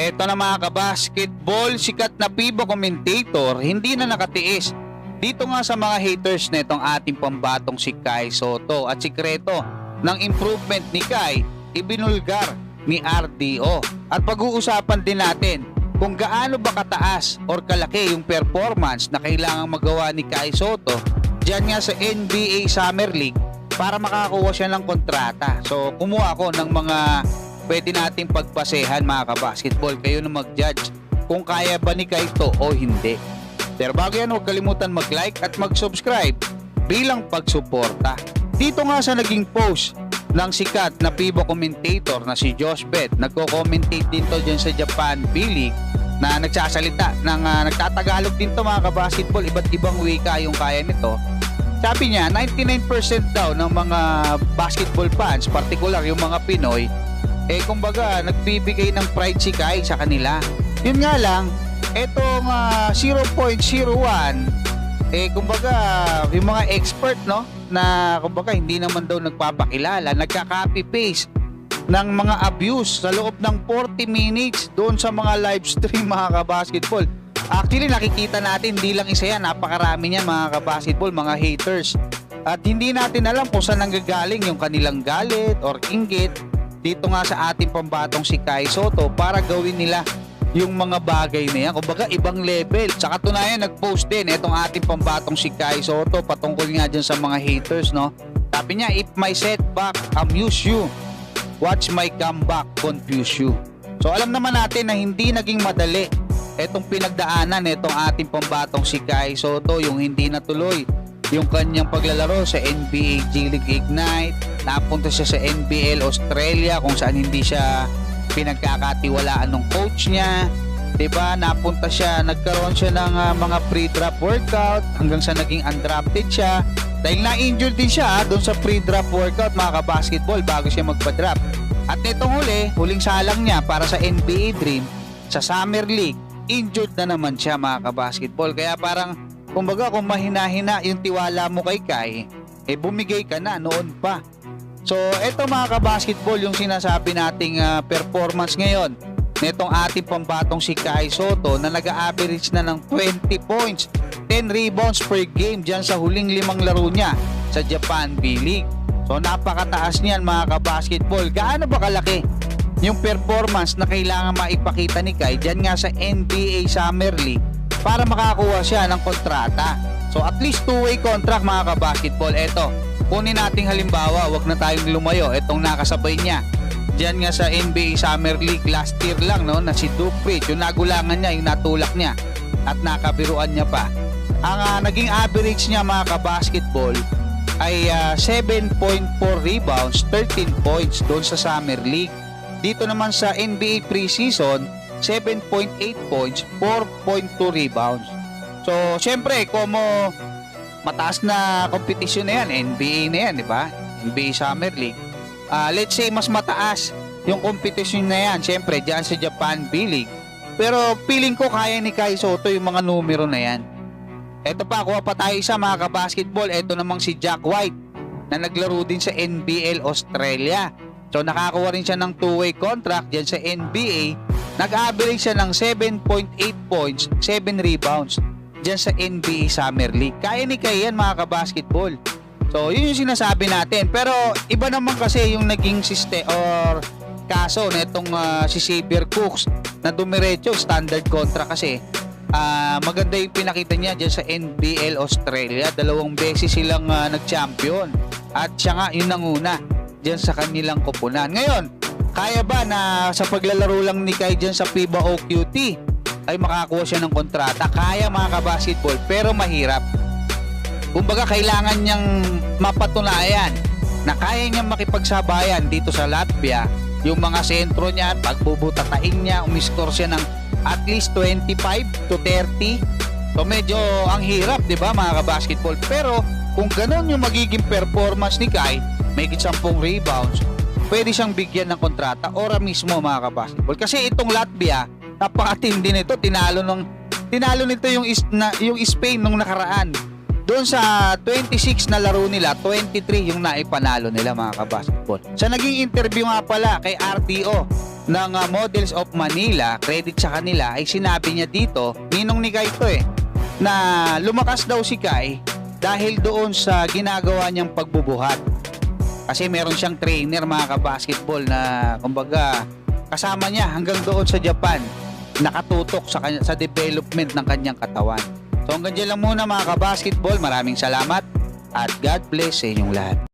Eto na mga kabasketball, sikat na FIBA commentator, hindi na nakatiis. Dito nga sa mga haters netong ating pambatong si Kai Soto at sikreto ng improvement ni Kai, ibinulgar ni RDO. At pag-uusapan din natin kung gaano ba kataas or kalaki yung performance na kailangang magawa ni Kai Soto dyan nga sa NBA Summer League para makakuha siya ng kontrata. So kumuha ako ng mga pwede nating pagpasehan mga kabasketball. Kayo na mag-judge kung kaya ba ni Kaito o hindi. Pero bago yan, huwag kalimutan mag-like at mag-subscribe bilang pagsuporta. Dito nga sa naging post ng sikat na FIBA commentator na si Josh Bet, nagko-commentate din to dyan sa Japan B-League na nagsasalita ng ah, nagtatagalog din to mga kabasketball, iba't ibang wika yung kaya nito. Sabi niya, 99% daw ng mga basketball fans, particular yung mga Pinoy, eh kumbaga nagbibigay ng pride si Kai sa kanila. Yun nga lang, etong ah, 0.01 eh kumbaga yung mga expert no na kumbaga hindi naman daw nagpapakilala, nagka-copy paste ng mga abuse sa loob ng 40 minutes doon sa mga live stream mga kabasketball. Actually nakikita natin hindi lang isa yan, napakarami niyan mga kabasketball, mga haters. At hindi natin alam kung saan nanggagaling yung kanilang galit or inggit dito nga sa ating pambatong si Kai Soto para gawin nila yung mga bagay na yan. Kumbaga, ibang level. Sa katunayan, nag-post din itong ating pambatong si Kai Soto patungkol nga dyan sa mga haters, no? Sabi niya, if my setback amuse you, watch my comeback confuse you. So, alam naman natin na hindi naging madali itong pinagdaanan itong ating pambatong si Kai Soto, yung hindi natuloy yung kanyang paglalaro sa NBA G League Ignite, napunta siya sa NBL Australia kung saan hindi siya pinagkakatiwalaan ng coach niya. 'Di ba? Napunta siya, nagkaroon siya ng ah, mga pre-draft workout hanggang sa naging undrafted siya. Dahil na-injured din siya ah, doon sa pre-draft workout mga basketball bago siya magpa-draft. At nitong huli, huling salang niya para sa NBA Dream sa Summer League, injured na naman siya mga kabasketball. Kaya parang, kumbaga kung mahina-hina yung tiwala mo kay Kai, eh bumigay ka na noon pa. So, eto mga kabasketball yung sinasabi nating ah, performance ngayon netong ating pambatong si Kai Soto na nag-average na ng 20 points, 10 rebounds per game dyan sa huling limang laro niya sa Japan B-League. So napakataas niyan mga kabasketball. Gaano ba kalaki yung performance na kailangan maipakita ni Kai dyan nga sa NBA Summer League para makakuha siya ng kontrata. So at least two-way contract mga kabasketball. Eto, kunin nating halimbawa, wag na tayong lumayo. Etong nakasabay niya. Diyan nga sa NBA Summer League last year lang no na si Duke Reed, yung nagulangan niya, yung natulak niya at nakabiruan niya pa. Ang ah, naging average niya mga kabasketball ay ah, 7.4 rebounds, 13 points doon sa Summer League. Dito naman sa NBA preseason, 7.8 points, 4.2 rebounds. So, syempre, como mataas na kompetisyon na yan, NBA na yan, di ba? NBA Summer League. Ah, let's say mas mataas yung competition na yan, syempre, dyan sa Japan B-League. Pero feeling ko kaya ni Kai Soto yung mga numero na yan. Ito pa, kuha pa tayo isa mga kabasketball. Ito namang si Jack White na naglaro din sa NBL Australia. So nakakuha rin siya ng two-way contract dyan sa NBA. Nag-average siya ng 7.8 points, 7 rebounds dyan sa NBA Summer League. Kaya ni Kai yan mga kabasketball. So yun yung sinasabi natin. Pero iba naman kasi yung naging system or kaso na itong ah, si Xavier Cooks na dumiretso standard contract kasi Ah, maganda yung pinakita niya dyan sa NBL Australia. Dalawang beses silang ah, nag-champion. At siya nga yung nanguna dyan sa kanilang kupunan. Ngayon, kaya ba na sa paglalaro lang ni Kai dyan sa FIBA OQT ay makakuha siya ng kontrata? Kaya mga kabasketball, pero mahirap. Kumbaga, kailangan niyang mapatunayan na kaya niyang makipagsabayan dito sa Latvia. Yung mga sentro niya, pagbubutatain niya, umiskor siya ng at least 25 to 30. So medyo ang hirap, 'di ba, mga kabasketball. Pero kung ganun yung magiging performance ni Kai, may 10 rebounds, pwede siyang bigyan ng kontrata ora mismo mga kabasketball. Kasi itong Latvia, napakatindi nito, tinalo nung tinalo nito yung na, yung Spain nung nakaraan. Doon sa 26 na laro nila, 23 yung naipanalo nila mga kabasketball. Sa naging interview nga pala kay RTO ng ah, Models of Manila, credit sa kanila, ay sinabi niya dito, ninong ni Kai to eh, na lumakas daw si Kai dahil doon sa ginagawa niyang pagbubuhat. Kasi meron siyang trainer mga kabasketball na kumbaga kasama niya hanggang doon sa Japan nakatutok sa kanya, sa development ng kanyang katawan. So hanggang dyan lang muna mga kabasketball. Maraming salamat at God bless sa inyong lahat.